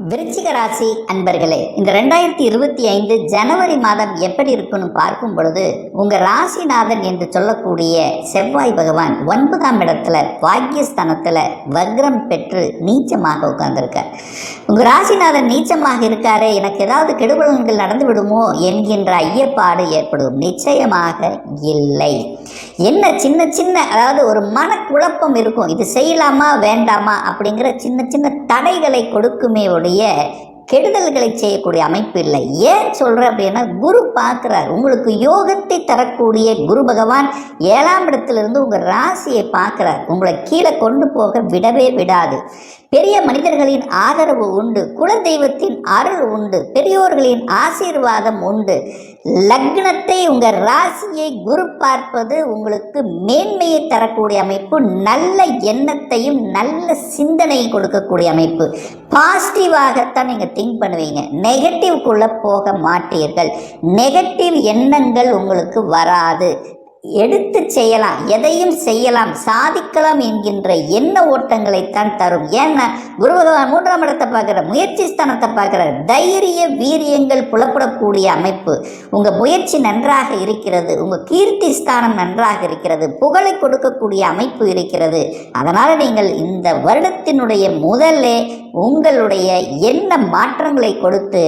விருச்சிக ராசி அன்பர்களே இந்த ரெண்டாயிரத்தி இருபத்தி ஐந்து ஜனவரி மாதம் எப்படி இருக்குன்னு பார்க்கும் பொழுது உங்க ராசிநாதன் என்று சொல்லக்கூடிய செவ்வாய் பகவான் ஒன்பதாம் இடத்துல பாக்கியஸ்தானத்துல வக்ரம் பெற்று நீச்சமாக உட்கார்ந்திருக்கார். உங்க ராசிநாதன் நீச்சமாக இருக்காரே எனக்கு ஏதாவது கெடுபலன்கள் நடந்து விடுமோ என்கின்ற ஐயப்பாடு ஏற்படும். நிச்சயமாக இல்லை. என்ன சின்ன சின்ன அதாவது ஒரு மனக்குழப்பம் இருக்கும். இது செய்யலாமா வேண்டாமா அப்படிங்கிற சின்ன சின்ன தடைகளை கொடுக்குமே ஒழிய கெடுதல்களை செய்யக்கூடிய அமைப்பு இல்லை. ஏன் சொல்கிறேன் அப்படின்னா குரு பார்க்குறார். உங்களுக்கு யோகத்தை தரக்கூடிய குரு பகவான் ஏழாம் இடத்திலிருந்து உங்கள் ராசியை பார்க்குறார். உங்களை கீழே கொண்டு போக விடவே விடாது. பெரிய மனிதர்களின் ஆதரவு உண்டு குலதெய்வத்தின் அருள் உண்டு பெரியோர்களின் ஆசீர்வாதம் உண்டு. லக்னத்தை உங்கள் ராசியை குரு பார்ப்பது உங்களுக்கு மேன்மையை தரக்கூடிய அமைப்பு நல்ல எண்ணத்தையும் நல்ல சிந்தனையும் கொடுக்கக்கூடிய அமைப்பு. பாசிட்டிவாகத்தான் நீங்கள் திங்க் பண்ணுவீங்க. நெகட்டிவ்குள்ளே போக மாட்டீர்கள். நெகட்டிவ் எண்ணங்கள் உங்களுக்கு வராது. எடுத்து செய்யலாம் எதையும் செய்யலாம் சாதிக்கலாம் என்கின்ற எண்ண ஓட்டங்களைத்தான் தரும். ஏன்னா குரு பகவான் மூன்றாம் இடத்தை பார்க்குற முயற்சி ஸ்தானத்தை பார்க்குற தைரிய வீரியங்கள் புலப்படக்கூடிய அமைப்பு. உங்கள் முயற்சி நன்றாக இருக்கிறது உங்கள் கீர்த்தி ஸ்தானம் நன்றாக இருக்கிறது புகழை கொடுக்கக்கூடிய அமைப்பு இருக்கிறது. அதனால் நீங்கள் இந்த வருடத்தினுடைய முதலே உங்களுடைய என்ன மாற்றங்களை கொடுத்து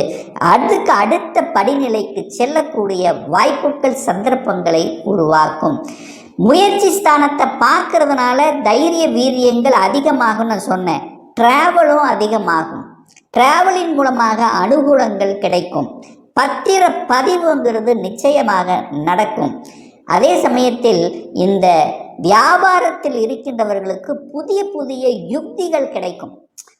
அதுக்கு அடுத்த படிநிலைக்கு செல்லக்கூடிய வாய்ப்புகள் சந்தர்ப்பங்களை உருவா பார்க்கும். முயற்சி ஸ்தானத்தை பார்க்கறதுனால தைரிய வீரியங்கள் அதிகமாகும் நான் சொன்னேன். டிராவலும் அதிகமாகும். டிராவலின் மூலமாக அனுகூலங்கள் கிடைக்கும். பத்திர பதிவுங்கிறது நிச்சயமாக நடக்கும். அதே சமயத்தில் இந்த வியாபாரத்தில் இருக்கின்றவர்களுக்கு புதிய புதிய யுக்திகள் கிடைக்கும்.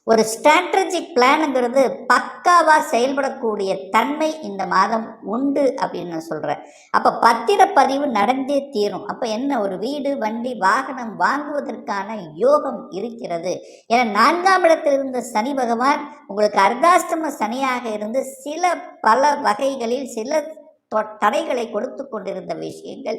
ஒரு ஸ்ட்ராட்டஜிக் பிளானுங்கிறது பக்காவாக செயல்படக்கூடிய தன்மை இந்த மாதம் உண்டு அப்படின்னு நான் சொல்கிறேன் அப்போ பத்திரப்பதிவு நடந்தே தீரும். அப்போ என்ன ஒரு வீடு வண்டி வாகனம் வாங்குவதற்கான யோகம் இருக்கிறது. ஏன்னா நான்காம் இடத்தில் இருந்த சனி பகவான் உங்களுக்கு அர்த்தாஷ்டம சனியாக இருந்து சில பல வகைகளில் சில தடைகளை கொடுத்து கொண்டிருந்த விஷயங்கள்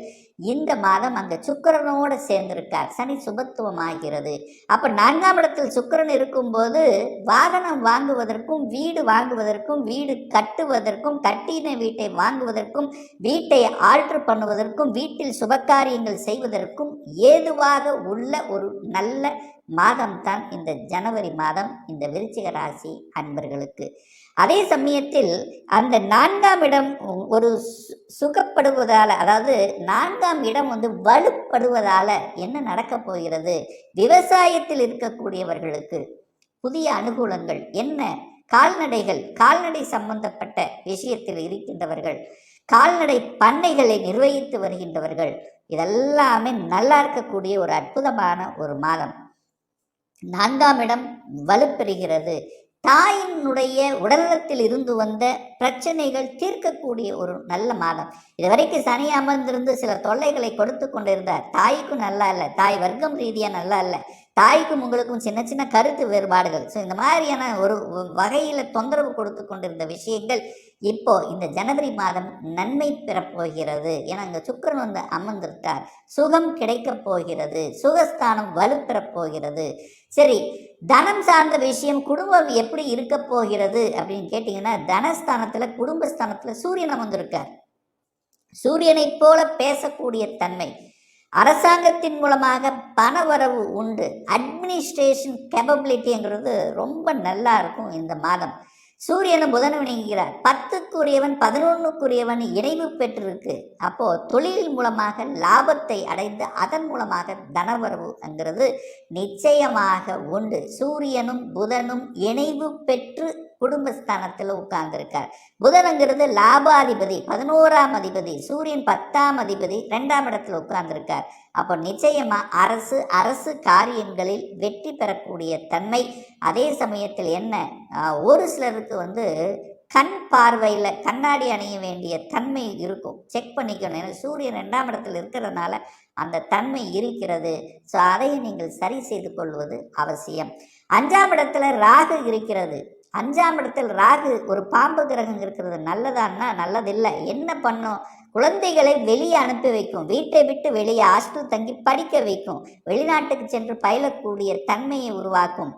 இந்த மாதம் அந்த சுக்கரனோடு சேர்ந்திருக்கார். சனி சுபத்துவம் ஆகிறது. அப்போ நான்காம் இடத்தில் சுக்கரன் இருக்கும்போது வாகனம் வாங்குவதற்கும் வீடு வாங்குவதற்கும் வீடு கட்டுவதற்கும் கட்டின வீட்டை வாங்குவதற்கும் வீட்டை ஆல்ட்ரு பண்ணுவதற்கும் வீட்டில் சுபகாரியங்கள் செய்வதற்கும் ஏதுவாக உள்ள ஒரு நல்ல மாதம்தான் இந்த ஜனவரி மாதம் இந்த விருச்சிக ராசி அன்பர்களுக்கு. அதே சமயத்தில் அந்த நான்காம் இடம் ஒரு சு- சுகப்படுவதால் அதாவது நான்காம் இடம் வந்து வலுப்படுவதால் என்ன நடக்கப் போகிறது? விவசாயத்தில் இருக்கக்கூடியவர்களுக்கு புதிய அனுகூலங்கள் என்ன? கால்நடைகள் கால்நடை சம்பந்தப்பட்ட விஷயத்தில் இருக்கின்றவர்கள் கால்நடை பண்ணைகளை நிர்வகித்து வருகின்றவர்கள் இதெல்லாமே நல்லா இருக்கக்கூடிய ஒரு அற்புதமான ஒரு மாதம். நான்காம் இடம் வலுப்பெறுகிறது. தாயினுடைய உடல்நலத்தில் இருந்து வந்த பிரச்சனைகள் தீர்க்கக்கூடிய ஒரு நல்ல மாதம். இதுவரைக்கும் சனி அமர்ந்திருந்து சில தொல்லைகளை கொடுத்து கொண்டிருந்தார். தாய்க்கும் நல்லா இல்லை. தாய் வர்க்கம் ரீதியாக நல்லா இல்லை. தாய்க்கும் உங்களுக்கும் சின்ன சின்ன கருத்து வேறுபாடுகள். ஸோ இந்த மாதிரியான ஒரு வகையில் தொந்தரவு கொடுத்து கொண்டிருந்த விஷயங்கள் இப்போ இந்த ஜனவரி மாதம் நன்மை பெறப்போகிறது ஏன்னா இங்கே சுக்கிரன் வந்து அமர்ந்திருக்கார். சுகம் கிடைக்கப் போகிறது. சுகஸ்தானம் வலுப்பெறப் போகிறது. சரி தனம் சார்ந்த விஷயம் குடும்பம் எப்படி இருக்க போகிறது அப்படின்னு கேட்டிங்கன்னா தனஸ்தானத்தில் குடும்பஸ்தானத்தில் சூரியன் அமர்ந்திருக்கார். சூரியனைப் போல பேசக்கூடிய தன்மை. அரசாங்கத்தின் மூலமாக பணவரவு உண்டு. அட்மினிஸ்ட்ரேஷன் கேப்பபிலிட்டிங்கிறது ரொம்ப நல்லா இருக்கும் இந்த மாதம். சூரியனும் புதனும் இணைகிறார். பத்துக்குரியவன் பதினொன்றுக்குரியவன் இணைவு பெற்றிருக்கு. அப்போது தொழில் மூலமாக லாபத்தை அடைந்து அதன் மூலமாக தனவரவுங்கிறது நிச்சயமாக உண்டு. சூரியனும் புதனும் இணைவு பெற்று குடும்பஸ்தானத்தில் உட்கார்ந்துருக்கார். புதனுங்கிறது லாபாதிபதி பதினோராம் அதிபதி சூரியன் பத்தாம் அதிபதி ரெண்டாம் இடத்துல உட்கார்ந்துருக்கார். அப்போ நிச்சயமாக அரசு அரசு காரியங்களில் வெற்றி பெறக்கூடிய தன்மை. அதே சமயத்தில் என்ன? ஒரு சிலருக்கு வந்து கண் பார்வையில் கண்ணாடி அணிய வேண்டிய தன்மை இருக்கும். செக் பண்ணிக்கணும். ஏன்னா சூரியன் ரெண்டாம் இடத்துல இருக்கிறதுனால அந்த தன்மை இருக்கிறது. ஸோ அதை நீங்கள் சரி செய்து கொள்வது அவசியம். அஞ்சாம் இடத்துல ராகு இருக்கிறது. அஞ்சாம் இடத்தில் ராகு ஒரு பாம்பு கிரகம் இருக்கிறது நல்லதான்னா நல்லதில்லை. என்ன பண்ணும்? குழந்தைகளை வெளியே அனுப்பி வைக்கும். வீட்டை விட்டு வெளியே ஹாஸ்டல் தங்கி படிக்க வைக்கும். வெளிநாட்டுக்கு சென்று பயிலக்கூடிய தன்மையை உருவாக்கும்.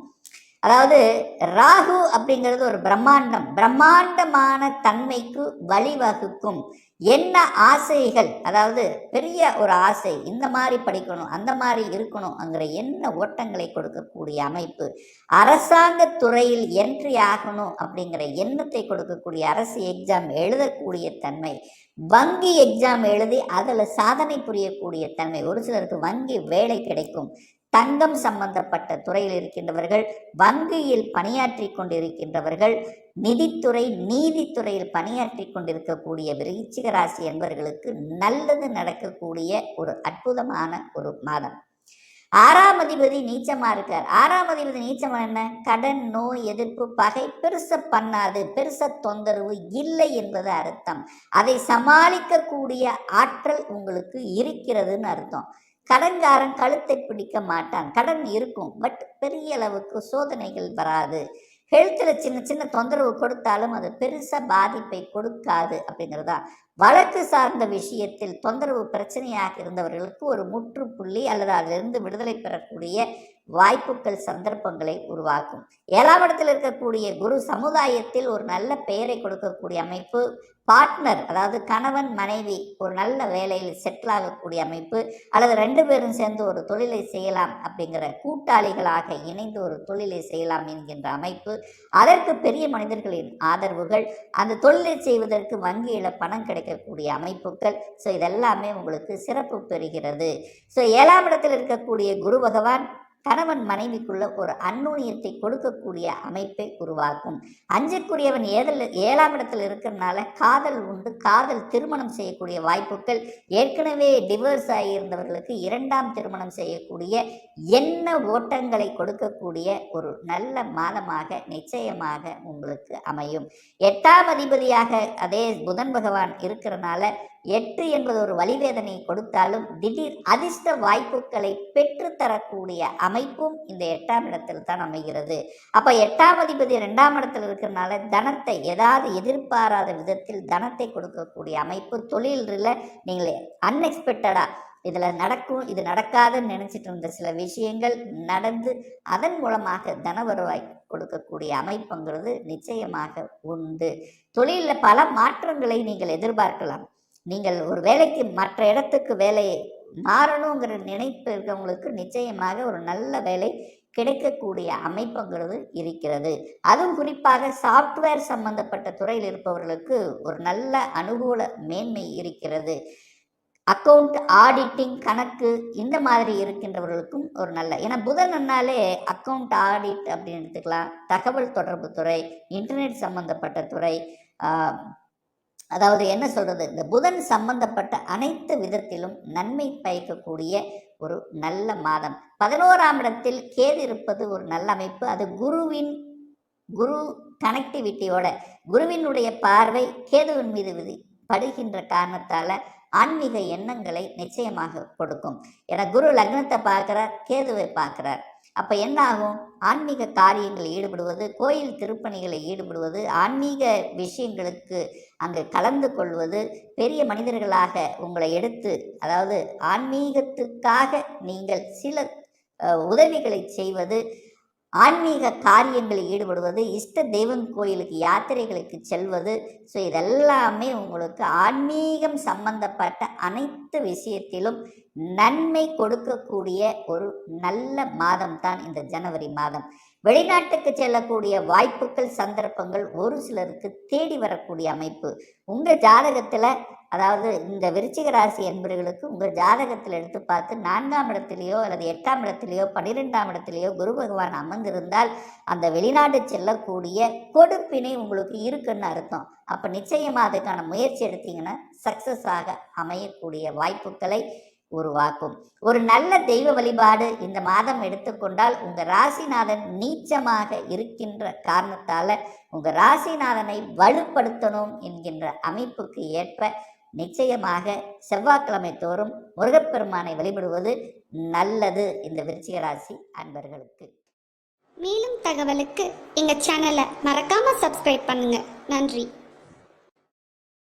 அதாவது ராகு அப்படிங்கிறது ஒரு பிரம்மாண்டம். பிரம்மாண்டமான தன்மைக்கு வழிவகுக்கும். என்ன ஆசைகள்? அதாவது பெரிய ஒரு ஆசை. இந்த மாதிரி படிக்கணும் அந்த மாதிரி இருக்கணும்ங்கிற என்ன ஓட்டங்களை கொடுக்கக்கூடிய அமைப்பு? அரசாங்க துறையில் என்ட்ரி ஆகணும் அப்படிங்கிற எண்ணத்தை கொடுக்கக்கூடிய அரசு எக்ஸாம் எழுதக்கூடிய தன்மை. வங்கி எக்ஸாம் எழுதி அதில் சாதனை புரியக்கூடிய தன்மை. ஒரு சிலருக்கு வங்கி வேலை கிடைக்கும். தங்கம் சம்பந்தப்பட்ட துறையில் இருக்கின்றவர்கள் வங்கியில் பணியாற்றி கொண்டிருக்கின்றவர்கள் நிதித்துறை நீதித்துறையில் பணியாற்றி கொண்டிருக்கக்கூடிய விருச்சிக ராசி என்பவர்களுக்கு நல்லது நடக்கக்கூடிய ஒரு அற்புதமான ஒரு மாதம். ஆறாம் அதிபதி நீச்சமா இருக்கார். ஆறாம் அதிபதி நீச்சம் என்ன? கடன் நோய் எதிர்ப்பு பகை பெருச பண்ணாது பெருச தொந்தரவு இல்லை என்பது அர்த்தம். அதை சமாளிக்கக்கூடிய ஆற்றல் உங்களுக்கு இருக்கிறதுன்னு அர்த்தம். கடன்காரன் கழுத்தை பிடிக்க மாட்டான். கடன் இருக்கும் பட் பெரிய அளவுக்கு சோதனைகள் வராது. ஹெல்த்தில் சின்ன சின்ன தொந்தரவு கொடுத்தாலும் அது பெருசாக பாதிப்பை கொடுக்காது அப்படிங்கிறதா? வழக்கு சார்ந்த விஷயத்தில் தொந்தரவு பிரச்சனையாக இருந்தவர்களுக்கு ஒரு முற்றுப்புள்ளி அல்லது அதிலிருந்து விடுதலை பெறக்கூடிய வாய்ப்புகள் சந்தர்ப்பங்களை உருவாக்கும். ஏழாம் இடத்தில் இருக்கக்கூடிய குரு சமுதாயத்தில் ஒரு நல்ல பெயரை கொடுக்கக்கூடிய அமைப்பு பார்ட்னர் அதாவது கணவன் மனைவி ஒரு நல்ல வேலையில் செட்டில் ஆகக்கூடிய அமைப்பு அல்லது ரெண்டு பேரும் சேர்ந்து ஒரு தொழிலை செய்யலாம் அப்படிங்கிற கூட்டாளிகளாக இணைந்து ஒரு தொழிலை செய்யலாம் என்கின்ற அமைப்பு. அதற்கு பெரிய மனிதர்களின் ஆதரவுகள். அந்த தொழிலை செய்வதற்கு வங்கியில் பணம் கிடைக்கக்கூடிய அமைப்புகள். ஸோ இதெல்லாமே உங்களுக்கு சிறப்பு பெறுகிறது. ஸோ ஏழாம் இடத்தில் இருக்கக்கூடிய குரு பகவான் கணவன் மனைவிக்குள்ள ஒரு அந்நுண்ணியத்தை கொடுக்கக்கூடிய அமைப்பை உருவாக்கும். அஞ்சுக்குரியவன் ஏதில் ஏழாம் இடத்தில் இருக்கிறனால காதல் உண்டு காதல் திருமணம் செய்யக்கூடிய வாய்ப்புகள். ஏற்கனவே டிவோர்ஸ் ஆகியிருந்தவர்களுக்கு இரண்டாம் திருமணம் செய்யக்கூடிய என்ன ஓட்டங்களை கொடுக்கக்கூடிய ஒரு நல்ல மாதமாக நிச்சயமாக உங்களுக்கு அமையும். எட்டாம் அதிபதியாக அதே புதன் பகவான் இருக்கிறனால எட்டு என்பது ஒரு வழிவேதனை கொடுத்தாலும் திடீர் அதிர்ஷ்ட வாய்ப்புகளை பெற்றுத்தரக்கூடிய அமைப்பும் இந்த எட்டாம் இடத்தில் தான் அமைகிறது. அப்போ எட்டாம் அதிபதி ரெண்டாம் இடத்தில் இருக்கிறனால தனத்தை ஏதாவது எதிர்பாராத விதத்தில் தனத்தை கொடுக்கக்கூடிய அமைப்பு தொழிலில் நீங்கள் அன்எக்ஸ்பெக்டடாக இதில் நடக்கும் இது நடக்காதுன்னு நினச்சிட்டு இருந்த சில விஷயங்கள் நடந்து அதன் மூலமாக தன வருவாய் கொடுக்கக்கூடிய அமைப்புங்கிறது நிச்சயமாக உண்டு. தொழிலில் பல மாற்றங்களை நீங்கள் எதிர்பார்க்கலாம். நீங்கள் ஒரு வேலைக்கு மற்ற இடத்துக்கு வேலையை மாறணுங்கிற நினைப்பு இருக்கவங்களுக்கு நிச்சயமாக ஒரு நல்ல வேலை கிடைக்கக்கூடிய அமைப்புங்கிறது இருக்கிறது. அதுவும் குறிப்பாக சாஃப்ட்வேர் சம்பந்தப்பட்ட துறையில் இருப்பவர்களுக்கு ஒரு நல்ல அனுகூல மேன்மை இருக்கிறது. அக்கௌண்ட் ஆடிட்டிங் கணக்கு இந்த மாதிரி இருக்கின்றவர்களுக்கும் ஒரு நல்ல ஏன்னா புதன்னாலே அக்கௌண்ட் ஆடிட் அப்படின்னு எடுத்துக்கலாம். தகவல் தொடர்பு துறை இன்டர்நெட் சம்பந்தப்பட்ட துறை அதாவது என்ன சொல்கிறது இந்த புதன் சம்பந்தப்பட்ட அனைத்து விதத்திலும் நன்மை பயக்கக்கூடிய ஒரு நல்ல மாதம். பதினோராம் இடத்தில் கேது இருப்பது ஒரு நல்ல அமைப்பு. அது குருவின் குரு கனெக்டிவிட்டியோட குருவினுடைய பார்வை கேதுவின் மீது விதி படுகின்ற காரணத்தால் ஆன்மீக எண்ணங்களை நிச்சயமாக கொடுக்கும். என குரு லக்னத்தை பார்க்கிறார் கேதுவை பார்க்கிறார். அப்ப என்ன ஆகும் ஆன்மீக காரியங்களில் ஈடுபடுவது கோயில் திருப்பணிகளில் ஈடுபடுவது ஆன்மீக விஷயங்களுக்கு அங்கு கலந்து கொள்வது பெரிய மனிதர்களாக உங்களை எடுத்து அதாவது ஆன்மீகத்துக்காக நீங்கள் சில உதவிகளை செய்வது ஆன்மீக காரியங்களில் ஈடுபடுவது இஷ்ட தெய்வம் கோயிலுக்கு யாத்திரைகளுக்கு செல்வது. ஸோ இதெல்லாமே உங்களுக்கு ஆன்மீகம் சம்பந்தப்பட்ட அனைத்து விஷயத்திலும் நன்மை கொடுக்கக்கூடிய ஒரு நல்ல மாதம் தான் இந்த ஜனவரி மாதம். வெளிநாட்டுக்கு செல்லக்கூடிய வாய்ப்புகள் சந்தர்ப்பங்கள் ஒரு சிலருக்கு தேடி வரக்கூடிய அமைப்பு. உங்கள் ஜாதகத்தில் அதாவது இந்த விருச்சிக ராசி என்பவர்களுக்கு உங்கள் ஜாதகத்தில் எடுத்து பார்த்து நான்காம் இடத்திலேயோ அல்லது எட்டாம் இடத்திலேயோ பன்னிரெண்டாம் இடத்திலேயோ குரு பகவான் அமர்ந்திருந்தால் அந்த வெளிநாடு செல்லக்கூடிய கொடுப்பினை உங்களுக்கு இருக்குன்னு அர்த்தம். அப்போ நிச்சயமாக அதுக்கான முயற்சி எடுத்தீங்கன்னா சக்ஸஸ் ஆக அமையக்கூடிய வாய்ப்புகளை உருவாக்கும். ஒரு நல்ல தெய்வ வழிபாடு இந்த மாதம் எடுத்துக்கொண்டால் உங்கள் ராசிநாதன் நீச்சமாக இருக்கின்ற காரணத்தால் உங்கள் ராசிநாதனை வலுப்படுத்தணும் என்கின்ற அமைப்புக்கு ஏற்ப நிச்சயமாக செவ்வாய்க்கிழமை தோறும் முருகப்பெருமானை வழிபடுவது நல்லது இந்த விருச்சிக ராசி அன்பர்களுக்கு. மேலும் தகவலுக்கு எங்கள் சேனலை மறக்காமல் சப்ஸ்கிரைப் பண்ணுங்கள் நன்றி.